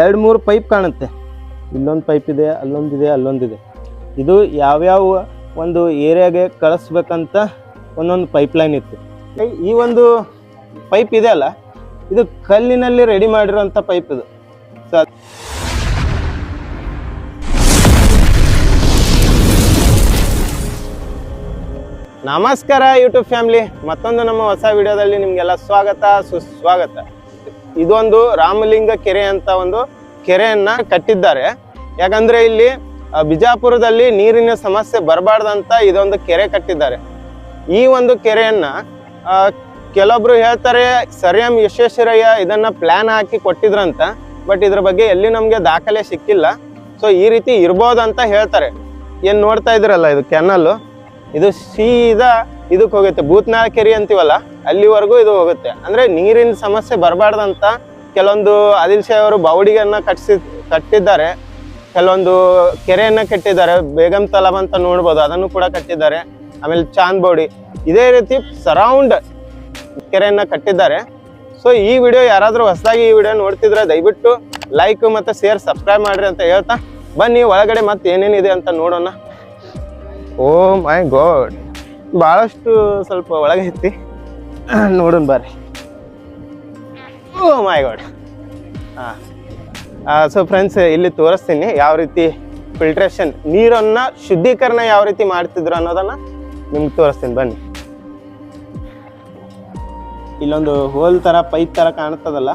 ಎರಡು ಮೂರು ಪೈಪ್ ಕಾಣುತ್ತೆ. ಇಲ್ಲೊಂದು ಪೈಪ್ ಇದೆ ಅಲ್ಲೊಂದಿದೆ ಅಲ್ಲೊಂದಿದೆ ಇದು. ಯಾವ್ಯಾವ ಒಂದು ಏರಿಯಾಗೆ ಕಳಿಸ್ಬೇಕಂತ ಒಂದೊಂದು ಪೈಪ್ಲೈನ್ ಇತ್ತು. ಈ ಒಂದು ಪೈಪ್ ಇದೆ ಅಲ್ಲ, ಇದು ಕಲ್ಲಿನಲ್ಲಿ ರೆಡಿ ಮಾಡಿರೋಂಥ ಪೈಪ್ ಇದು. ನಮಸ್ಕಾರ ಯೂಟ್ಯೂಬ್ ಫ್ಯಾಮಿಲಿ. ಮತ್ತೊಂದು ನಮ್ಮ ಹೊಸ ವಿಡಿಯೋದಲ್ಲಿ ನಿಮಗೆಲ್ಲ ಸ್ವಾಗತ, ಸುಸ್ವಾಗತ. ಇದೊಂದು ರಾಮಲಿಂಗ ಕೆರೆ ಅಂತ ಒಂದು ಕೆರೆಯನ್ನ ಕಟ್ಟಿದ್ದಾರೆ. ಯಾಕಂದ್ರೆ ಇಲ್ಲಿ ಬಿಜಾಪುರದಲ್ಲಿ ನೀರಿನ ಸಮಸ್ಯೆ ಬರಬಾರ್ದಂತ ಇದೊಂದು ಕೆರೆ ಕಟ್ಟಿದ್ದಾರೆ. ಈ ಒಂದು ಕೆರೆಯನ್ನ ಕೆಲವೊಬ್ರು ಹೇಳ್ತಾರೆ ಸರ್ ಎಂ ವಿಶ್ವೇಶ್ವರಯ್ಯ ಇದನ್ನ ಪ್ಲಾನ್ ಹಾಕಿ ಕೊಟ್ಟಿದ್ರಂತ ಬಟ್ ಇದ್ರ ಬಗ್ಗೆ ಎಲ್ಲಿ ನಮ್ಗೆ ದಾಖಲೆ ಸಿಕ್ಕಿಲ್ಲ. ಸೊ ಈ ರೀತಿ ಇರ್ಬೋದಂತ ಹೇಳ್ತಾರೆ. ಏನ್ ನೋಡ್ತಾ ಇದ್ರಲ್ಲ ಇದು ಕೆನಲ್ ಇದು ಸೀದಾ ಇದಕ್ಕೆ ಹೋಗುತ್ತೆ. ಭೂತನಾಳ ಕೆರೆ ಅಂತೀವಲ್ಲ, ಅಲ್ಲಿವರೆಗೂ ಇದು ಹೋಗುತ್ತೆ. ಅಂದ್ರೆ ನೀರಿನ ಸಮಸ್ಯೆ ಬರಬಾರ್ದಂತ ಕೆಲವೊಂದು ಆದಿಲ್ ಶಾಹಿ ಅವರು ಬಾವಡಿಗನ್ನ ಕಟ್ಸಿ ಕಟ್ಟಿದ್ದಾರೆ. ಕೆಲವೊಂದು ಕೆರೆಯನ್ನು ಕಟ್ಟಿದ್ದಾರೆ. ಬೇಗಂ ತಲಾಬ್ ಅಂತ ನೋಡ್ಬೋದು, ಅದನ್ನು ಕೂಡ ಕಟ್ಟಿದ್ದಾರೆ. ಆಮೇಲೆ ಚಾಂದ್ ಬೌಡಿ ಇದೇ ರೀತಿ ಸರೌಂಡ್ ಕೆರೆಯನ್ನು ಕಟ್ಟಿದ್ದಾರೆ. ಸೊ ಈ ವಿಡಿಯೋ ಯಾರಾದರೂ ಹೊಸದಾಗಿ ಈ ವಿಡಿಯೋ ನೋಡ್ತಿದ್ರೆ ದಯವಿಟ್ಟು ಲೈಕ್ ಮತ್ತು ಶೇರ್, ಸಬ್ಸ್ಕ್ರೈಬ್ ಮಾಡ್ರಿ ಅಂತ ಹೇಳ್ತಾ. ಬನ್ನಿ, ಒಳಗಡೆ ಮತ್ತೆ ಏನೇನಿದೆ ಅಂತ ನೋಡೋಣ. Oh my god. ಭಾಳಷ್ಟು ಸ್ವಲ್ಪ ಒಳಗೆ ಐತಿ ನೋಡೋಣ ಬರ್ರಿ. ಓ ಮೈ ಗಾಡ್ ಹಾಂ. ಸೊ ಫ್ರೆಂಡ್ಸ್ ಇಲ್ಲಿ ತೋರಿಸ್ತೀನಿ ಯಾವ ರೀತಿ ಫಿಲ್ಟ್ರೇಷನ್ ನೀರನ್ನು ಶುದ್ಧೀಕರಣ ಯಾವ ರೀತಿ ಮಾಡ್ತಿದ್ರು ಅನ್ನೋದನ್ನು ನಿಮ್ಗೆ ತೋರಿಸ್ತೀನಿ, ಬನ್ನಿ. ಇಲ್ಲೊಂದು ಹೋಲ್ ಥರ ಪೈಪ್ ಥರ ಕಾಣ್ತದಲ್ಲ?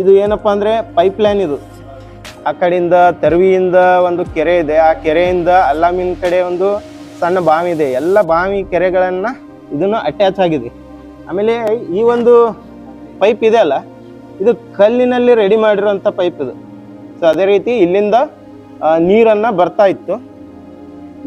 ಇದು ಏನಪ್ಪ ಅಂದರೆ ಪೈಪ್ ಲೈನ್ ಇದು. ಆ ಕಡೆಯಿಂದ ತರ್ವಿಯಿಂದ ಒಂದು ಕೆರೆ ಇದೆ. ಆ ಕೆರೆಯಿಂದ ಅಲ್ಲಾಮಿನ ಕಡೆ ಒಂದು ಸಣ್ಣ ಬಾವಿ ಇದೆ. ಎಲ್ಲ ಬಾವಿ ಕೆರೆಗಳನ್ನು ಇದನ್ನು ಅಟ್ಯಾಚ್ ಆಗಿದೆ. ಆಮೇಲೆ ಈ ಒಂದು ಪೈಪ್ ಇದೆ ಅಲ್ಲ ಇದು ಕಲ್ಲಿನಲ್ಲಿ ರೆಡಿ ಮಾಡಿರೋಂಥ ಪೈಪ್ ಇದು. ಸೊ ಅದೇ ರೀತಿ ಇಲ್ಲಿಂದ ನೀರನ್ನು ಬರ್ತಾ ಇತ್ತು.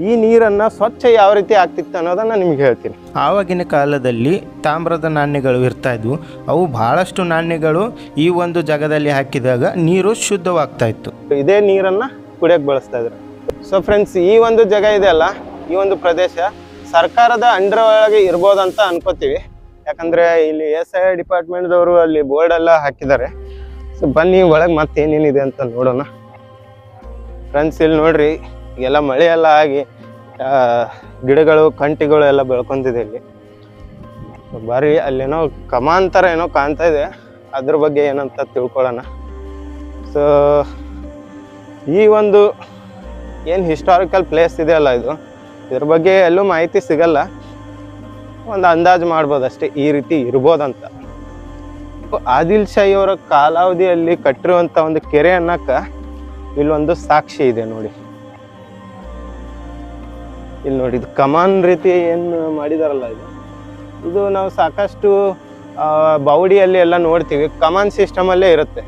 ಈ ನೀರನ್ನ ಸ್ವಚ್ಛ ಯಾವ ರೀತಿ ಆಗ್ತಿತ್ತು ಅನ್ನೋದನ್ನ ನಿಮ್ಗೆ ಹೇಳ್ತೀನಿ. ಆವಾಗಿನ ಕಾಲದಲ್ಲಿ ತಾಮ್ರದ ನಾಣ್ಯಗಳು ಇರ್ತಾ ಇದ್ವು. ಅವು ಬಹಳಷ್ಟು ನಾಣ್ಯಗಳು ಈ ಒಂದು ಜಾಗದಲ್ಲಿ ಹಾಕಿದಾಗ ನೀರು ಶುದ್ಧವಾಗ್ತಾ ಇತ್ತು. ಇದೇ ನೀರನ್ನ ಕುಡಿಯಕ್ಕೆ ಬಳಸ್ತಾ ಇದ್ರು. ಸೊ ಫ್ರೆಂಡ್ಸ್ ಈ ಒಂದು ಜಾಗ ಇದೆ ಅಲ್ಲ ಈ ಒಂದು ಪ್ರದೇಶ ಸರ್ಕಾರದ ಅಂಡರ್ ಒಳಗೆ ಇರ್ಬೋದಂತ ಅನ್ಕೋತೀವಿ. ಯಾಕಂದ್ರೆ ಇಲ್ಲಿ ಎಸ್ ಐ ಡಿಪಾರ್ಟ್ಮೆಂಟ್ದವರು ಅಲ್ಲಿ ಬೋರ್ಡ್ ಎಲ್ಲ ಹಾಕಿದ್ದಾರೆ. ಸೊ ಬನ್ನಿ ಒಳಗೆ ಮತ್ತೆ ಏನೇನಿದೆ ಅಂತ ನೋಡೋಣ. ಫ್ರೆಂಡ್ಸ್ ಇಲ್ಲಿ ನೋಡ್ರಿ ಎಲ್ಲ ಮಳೆ ಎಲ್ಲ ಆಗಿ ಗಿಡಗಳು, ಕಂಟಿಗಳು ಎಲ್ಲ ಬೆಳ್ಕೊಂತಿದೆ ಇಲ್ಲಿ. ಬಾರಿ ಅಲ್ಲೇನೋ ಕಮಾಂತರ ಏನೋ ಕಾಣ್ತಾ ಇದೆ. ಅದ್ರ ಬಗ್ಗೆ ಏನಂತ ತಿಳ್ಕೊಳ್ಳೋಣ. ಸೊ ಈ ಒಂದು ಏನು ಹಿಸ್ಟಾರಿಕಲ್ ಪ್ಲೇಸ್ ಇದೆಯಲ್ಲ ಇದು? ಇದ್ರ ಬಗ್ಗೆ ಎಲ್ಲೂ ಮಾಹಿತಿ ಸಿಗಲ್ಲ. ಒಂದು ಅಂದಾಜು ಮಾಡ್ಬೋದು ಅಷ್ಟೇ ಈ ರೀತಿ ಇರ್ಬೋದಂತ. ಆದಿಲ್ ಶಾಹಿ ಅವರ ಕಾಲಾವಧಿಯಲ್ಲಿ ಕಟ್ಟಿರುವಂಥ ಒಂದು ಕೆರೆ ಅನ್ನಕ್ಕ ಇಲ್ಲೊಂದು ಸಾಕ್ಷಿ ಇದೆ ನೋಡಿ. ಇಲ್ಲಿ ನೋಡಿ, ಇದು ಕಮಾನ್ ರೀತಿ ಏನು ಮಾಡಿದಾರಲ್ಲ ಇದು. ಇದು ನಾವು ಸಾಕಷ್ಟು ಬೌಡಿಯಲ್ಲಿ ಎಲ್ಲ ನೋಡ್ತೀವಿ, ಕಮಾನ್ ಸಿಸ್ಟಮಲ್ಲೇ ಇರುತ್ತೆ.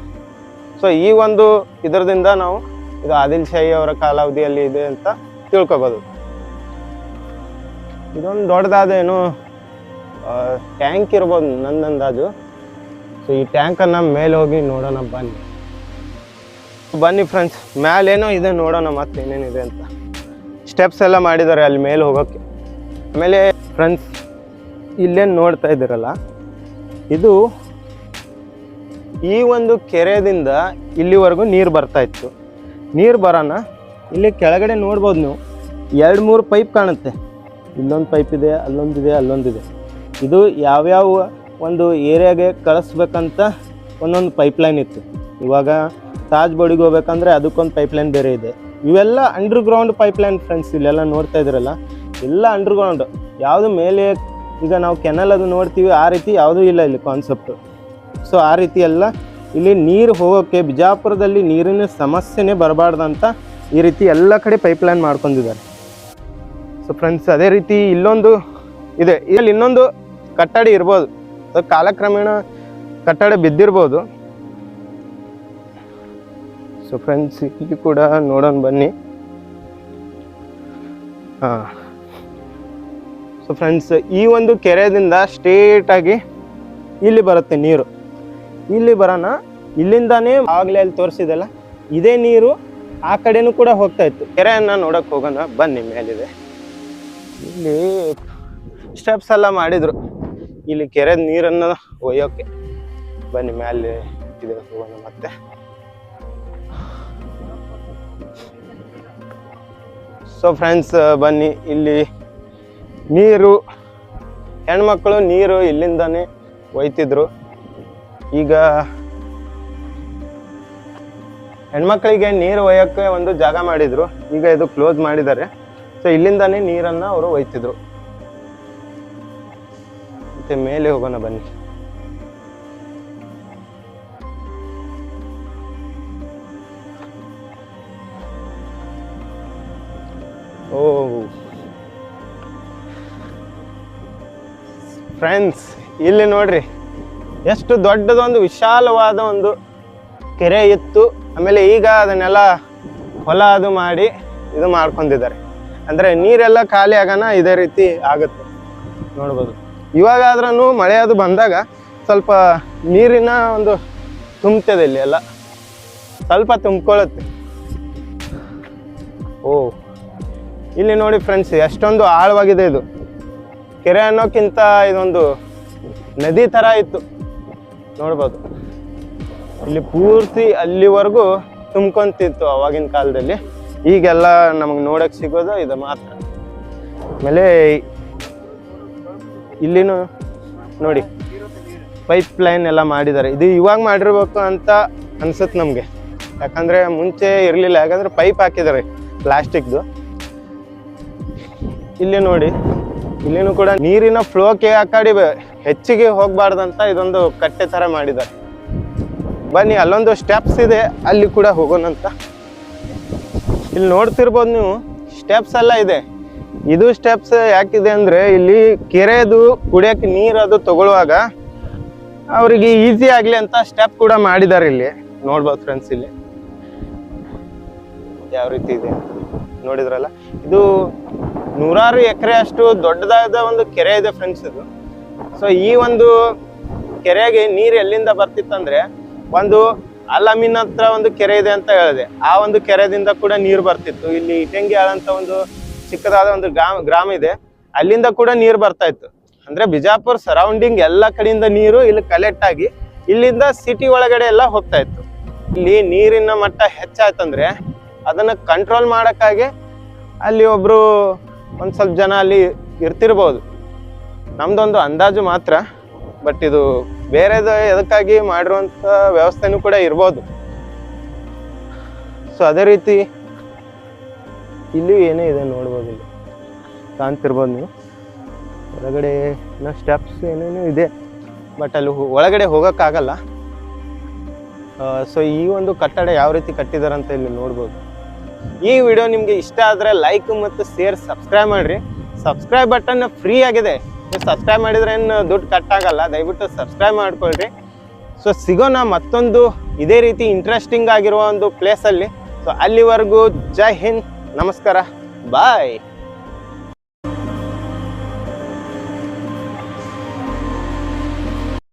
ಸೊ ಈ ಒಂದು ಇದರದಿಂದ ನಾವು ಇದು ಆದಿಲ್ ಶಾಹಿ ಅವರ ಕಾಲಾವಧಿಯಲ್ಲಿ ಇದೆ ಅಂತ ತಿಳ್ಕೊಬೋದು. ಇದೊಂದು ದೊಡ್ಡದಾದ ಏನು ಟ್ಯಾಂಕ್ ಇರ್ಬೋದು ನನ್ನ ಅಂದಾಜು. ಸೊ ಈ ಟ್ಯಾಂಕನ್ನು ಮೇಲೆ ಹೋಗಿ ನೋಡೋಣ, ಬನ್ನಿ. ಬನ್ನಿ ಫ್ರೆಂಡ್ಸ್ ಮ್ಯಾಲೇನೋ ಇದೆ ನೋಡೋಣ ಮತ್ತೆ ಏನೇನಿದೆ ಅಂತ. ಸ್ಟೆಪ್ಸ್ ಎಲ್ಲ ಮಾಡಿದ್ದಾರೆ ಅಲ್ಲಿ ಮೇಲೆ ಹೋಗೋಕ್ಕೆ. ಆಮೇಲೆ ಫ್ರೆಂಡ್ಸ್ ಇಲ್ಲೇನು ನೋಡ್ತಾ ಇದ್ದೀರಲ್ಲ? ಇದು ಈ ಒಂದು ಕೆರೆದಿಂದ ಇಲ್ಲಿವರೆಗೂ ನೀರು ಬರ್ತಾ ಇತ್ತು. ನೀರು ಬರೋಣ. ಇಲ್ಲಿ ಕೆಳಗಡೆ ನೋಡ್ಬೋದು ನೀವು. ಎರಡು ಮೂರು ಪೈಪ್ ಕಾಣುತ್ತೆ. ಇಲ್ಲೊಂದು ಪೈಪ್ ಇದೆ ಅಲ್ಲೊಂದಿದೆ ಅಲ್ಲೊಂದಿದೆ ಇದು. ಯಾವ್ಯಾವ ಒಂದು ಏರಿಯಾಗೆ ಕಳಿಸ್ಬೇಕಂತ ಒಂದೊಂದು ಪೈಪ್ಲೈನ್ ಇತ್ತು. ಇವಾಗ ತಾಜ್ ಬೋಡಿಗೆ ಹೋಗ್ಬೇಕಂದ್ರೆ ಅದಕ್ಕೊಂದು ಪೈಪ್ಲೈನ್ ಬೇರೆ ಇದೆ. ಇವೆಲ್ಲ ಅಂಡರ್ ಗ್ರೌಂಡ್ ಪೈಪ್ಲೈನ್ ಫ್ರೆಂಡ್ಸ್ ಇಲ್ಲೆಲ್ಲ ನೋಡ್ತಾ ಇದ್ರಲ್ಲ, ಎಲ್ಲ ಅಂಡರ್ ಗ್ರೌಂಡ್ ಯಾವುದು ಮೇಲೆ ಈಗ ನಾವು ಕೆನಲ್ ಅದು ನೋಡ್ತೀವಿ, ಆ ರೀತಿ ಯಾವುದೂ ಇಲ್ಲ ಇಲ್ಲಿ ಕಾನ್ಸೆಪ್ಟು ಸೊ ಆ ರೀತಿ ಎಲ್ಲ ಇಲ್ಲಿ ನೀರು ಹೋಗೋಕ್ಕೆ ಬಿಜಾಪುರದಲ್ಲಿ ನೀರಿನ ಸಮಸ್ಯೆನೇ ಬರಬಾರ್ದಂತ ಈ ರೀತಿ ಎಲ್ಲ ಕಡೆ ಪೈಪ್ಲೈನ್ ಮಾಡ್ಕೊಂಡಿದ್ದಾರೆ. ಸೊ ಫ್ರೆಂಡ್ಸ್ ಅದೇ ರೀತಿ ಇಲ್ಲೊಂದು ಇದೆ. ಇಲ್ಲಿ ಇನ್ನೊಂದು ಕಟ್ಟಡ ಇರ್ಬೋದು. ಸೊ ಕಾಲಕ್ರಮೇಣ ಕಟ್ಟಡ ಬಿದ್ದಿರ್ಬೋದು. ಸೊ ಫ್ರೆಂಡ್ಸ್ ಇಲ್ಲಿ ಕೂಡ ನೋಡೋಣ ಬನ್ನಿ. ಹಾಂ. ಸೊ ಫ್ರೆಂಡ್ಸ್ ಈ ಒಂದು ಕೆರೆದಿಂದ ಸ್ಟ್ರೇಟಾಗಿ ಇಲ್ಲಿ ಬರುತ್ತೆ ನೀರು. ಇಲ್ಲಿ ಬರೋಣ. ಇಲ್ಲಿಂದಾನೇ ಆಗ್ಲೇ ಅಲ್ಲಿ ತೋರಿಸಿದಲ್ಲ. ಇದೇ ನೀರು ಆ ಕಡೆನೂ ಕೂಡ ಹೋಗ್ತಾ ಇತ್ತು. ಕೆರೆಯನ್ನು ನೋಡಕ್ ಹೋಗೋಣ. ಬನ್ನಿ ಮೇಲಿದೆ. ಇಲ್ಲಿ ಸ್ಟೆಪ್ಸ್ ಎಲ್ಲ ಮಾಡಿದ್ರು. ಇಲ್ಲಿ ಕೆರೆದ ನೀರನ್ನ ಒಯ್ಯೋಕೆ. ಬನ್ನಿ, ಮ್ಯಾಲೆ ಇದು ಮತ್ತೆ. ಸೊ ಫ್ರೆಂಡ್ಸ್ ಬನ್ನಿ, ಇಲ್ಲಿ ನೀರು, ಹೆಣ್ಮಕ್ಳು ನೀರು ಇಲ್ಲಿಂದಾನೆ ಒಯ್ತಿದ್ರು. ಈಗ ಹೆಣ್ಮಕ್ಳಿಗೆ ನೀರು ಒಯ್ಯೋಕ್ಕೆ ಒಂದು ಜಾಗ ಮಾಡಿದ್ರು. ಈಗ ಇದು ಕ್ಲೋಸ್ ಮಾಡಿದ್ದಾರೆ. ಸೊ ಇಲ್ಲಿಂದಾನೇ ನೀರನ್ನ ಅವರು ಒಯ್ತಿದ್ರು. ಮತ್ತೆ ಮೇಲೆ ಹೋಗೋಣ ಬನ್ನಿ. ಓ. ಫ್ರೆಂಡ್ಸ್ ಇಲ್ಲಿ ನೋಡ್ರಿ, ಎಷ್ಟು ದೊಡ್ಡದೊಂದು ವಿಶಾಲವಾದ ಒಂದು ಕೆರೆ ಇತ್ತು. ಆಮೇಲೆ ಈಗ ಅದನ್ನೆಲ್ಲ ಹೊಲ ಅದು ಮಾಡಿ ಇದು ಮಾಡ್ಕೊಂಡಿದ್ದಾರೆ. ಅಂದ್ರೆ ನೀರೆಲ್ಲ ಖಾಲಿ ಆಗೋಣ ಇದೇ ರೀತಿ ಆಗುತ್ತೆ. ನೋಡ್ಬೋದು. ಇವಾಗಾದ್ರೂ ಮಳೆ ಅದು ಬಂದಾಗ ಸ್ವಲ್ಪ ನೀರಿನ ಒಂದು ತುಂಬ್ತದೆ ಇಲ್ಲಿ ಎಲ್ಲ. ಸ್ವಲ್ಪ ತುಂಬ್ಕೊಳ್ಳುತ್ತೆ ಓ. ಇಲ್ಲಿ ನೋಡಿ ಫ್ರೆಂಡ್ಸ್ ಎಷ್ಟೊಂದು ಆಳವಾಗಿದೆ ಇದು. ಕೆರೆ ಅನ್ನೋಕ್ಕಿಂತ ಇದೊಂದು ನದಿ ಥರ ಇತ್ತು. ನೋಡ್ಬೋದು. ಇಲ್ಲಿ ಪೂರ್ತಿ ಅಲ್ಲಿವರೆಗೂ ತುಂಬ್ಕೊಂತಿತ್ತು ಅವಾಗಿನ ಕಾಲದಲ್ಲಿ. ಈಗೆಲ್ಲ ನಮಗೆ ನೋಡಕ್ಕೆ ಸಿಗೋದು ಇದು ಮಾತ್ರ. ಆಮೇಲೆ ಇಲ್ಲಿನೂ ನೋಡಿ ಪೈಪ್ ಲೈನ್ ಎಲ್ಲ ಮಾಡಿದ್ದಾರೆ. ಇದು ಇವಾಗ ಮಾಡಿರ್ಬೇಕು ಅಂತ ಅನ್ಸುತ್ತೆ ನಮಗೆ. ಯಾಕಂದ್ರೆ ಮುಂಚೆ ಇರಲಿಲ್ಲ, ಯಾಕಂದ್ರೆ ಪೈಪ್ ಹಾಕಿದ್ದಾರೆ ಪ್ಲಾಸ್ಟಿಕ್ದು. ಇಲ್ಲಿ ನೋಡಿ, ಇಲ್ಲಿನೂ ಕೂಡ ನೀರಿನ ಫ್ಲೋಕ್ಕೆ ಆ ಕಡೆ ಹೆಚ್ಚಿಗೆ ಹೋಗ್ಬಾರ್ದಂತ ಇದೊಂದು ಕಟ್ಟೆ ಥರ ಮಾಡಿದ್ದಾರೆ. ಬನ್ನಿ, ಅಲ್ಲೊಂದು ಸ್ಟೆಪ್ಸ್ ಇದೆ, ಅಲ್ಲಿ ಕೂಡ ಹೋಗೋಣಂತ. ಇಲ್ಲಿ ನೋಡ್ತಿರ್ಬೋದು ನೀವು ಸ್ಟೆಪ್ಸ್ ಎಲ್ಲ ಇದೆ. ಇದು ಸ್ಟೆಪ್ಸ್ ಯಾಕಿದೆ ಅಂದ್ರೆ, ಇಲ್ಲಿ ಕೆರೆದು, ಕುಡಿಯಕ್ಕೆ ನೀರು ಅದು ತಗೊಳ್ಳುವಾಗ ಅವರಿಗೆ ಈಸಿ ಆಗ್ಲಿ ಅಂತ ಸ್ಟೆಪ್ ಕೂಡ ಮಾಡಿದ್ದಾರೆ ಇಲ್ಲಿ. ನೋಡ್ಬೋದು ಫ್ರೆಂಡ್ಸ್ ಇಲ್ಲಿ. ಯಾವ ರೀತಿ ಇದೆ ನೋಡಿದ್ರಲ್ಲ? ಇದು ನೂರಾರು ಎಕರೆ ಅಷ್ಟು ದೊಡ್ಡದಾದ ಒಂದು ಕೆರೆ ಇದೆ ಫ್ರೆಂಡ್ಸ್ ಇದು. ಸೊ ಈ ಒಂದು ಕೆರೆಗೆ ನೀರು ಎಲ್ಲಿಂದ ಬರ್ತಿತ್ತಂದ್ರೆ, ಒಂದು ಅಲಮಿನ್ ಹತ್ರ ಒಂದು ಕೆರೆ ಇದೆ ಅಂತ ಹೇಳಿದೆ. ಆ ಒಂದು ಕೆರೆದಿಂದ ಕೂಡ ನೀರು ಬರ್ತಿತ್ತು. ಇಲ್ಲಿ ಇಟಂಗಿ ಆದಂತ ಒಂದು ಚಿಕ್ಕದಾದ ಒಂದು ಗ್ರಾಮ ಗ್ರಾಮ ಇದೆ. ಅಲ್ಲಿಂದ ಕೂಡ ನೀರು ಬರ್ತಾ ಇತ್ತು. ಅಂದ್ರೆ ಬಿಜಾಪುರ್ ಸರೌಂಡಿಂಗ್ ಎಲ್ಲ ಕಡೆಯಿಂದ ನೀರು ಇಲ್ಲಿ ಕಲೆಕ್ಟ್ ಆಗಿ ಇಲ್ಲಿಂದ ಸಿಟಿ ಒಳಗಡೆ ಎಲ್ಲ ಹೋಗ್ತಾ ಇತ್ತು. ಇಲ್ಲಿ ನೀರಿನ ಮಟ್ಟ ಹೆಚ್ಚಾಯ್ತಂದ್ರೆ ಅದನ್ನ ಕಂಟ್ರೋಲ್ ಮಾಡಕ್ಕಾಗಿ ಅಲ್ಲಿ ಒಬ್ರು ಒಂದ್ ಸ್ವಲ್ಪ ಜನ ಅಲ್ಲಿ ಇರ್ತಿರ್ಬೋದು. ನಮ್ದೊಂದು ಅಂದಾಜು ಮಾತ್ರ ಬಟ್ ಇದು ಬೇರೆದು ಎದಕ್ಕಾಗಿ ಮಾಡಿರುವಂತ ವ್ಯವಸ್ಥೆನೂ ಕೂಡ ಇರ್ಬೋದು. ಸೊ ಅದೇ ರೀತಿ ಇಲ್ಲಿ ಏನೇ ಇದೆ ನೋಡ್ಬೋದು ಇಲ್ಲಿ. ಕಾಣ್ತಿರ್ಬೋದು ನೀವು. ಹೊರಗಡೆ ಇನ್ನೂ ಸ್ಟೆಪ್ಸ್ ಏನೇನೋ ಇದೆ. ಬಟ್ ಅಲ್ಲಿ ಒಳಗಡೆ ಹೋಗೋಕ್ಕಾಗಲ್ಲ. ಸೊ ಈ ಒಂದು ಕಟ್ಟಡ ಯಾವ ರೀತಿ ಕಟ್ಟಿದ್ದಾರೆ ಅಂತ ಇಲ್ಲಿ ನೋಡ್ಬೋದು. ಈ ವಿಡಿಯೋ ನಿಮಗೆ ಇಷ್ಟ ಆದರೆ ಲೈಕ್ ಮತ್ತು ಶೇರ್ ಸಬ್ಸ್ಕ್ರೈಬ್ ಮಾಡಿರಿ. ಸಬ್ಸ್ಕ್ರೈಬ್ ಬಟನ್ ಫ್ರೀ ಆಗಿದೆ. ನೀವು ಸಬ್ಸ್ಕ್ರೈಬ್ ಮಾಡಿದ್ರೆ ಏನು ದುಡ್ಡು ಕಟ್ ಆಗಲ್ಲ, ದಯವಿಟ್ಟು ಸಬ್ಸ್ಕ್ರೈಬ್ ಮಾಡ್ಕೊಳ್ರಿ. ಸೊ ಸಿಗೋಣ ಮತ್ತೊಂದು ಇದೇ ರೀತಿ ಇಂಟ್ರೆಸ್ಟಿಂಗ್ ಆಗಿರುವ ಒಂದು ಪ್ಲೇಸಲ್ಲಿ ಸೊ ಅಲ್ಲಿವರೆಗೂ ಜೈ ಹಿಂದ್, ನಮಸ್ಕಾರ ಬಾಯ್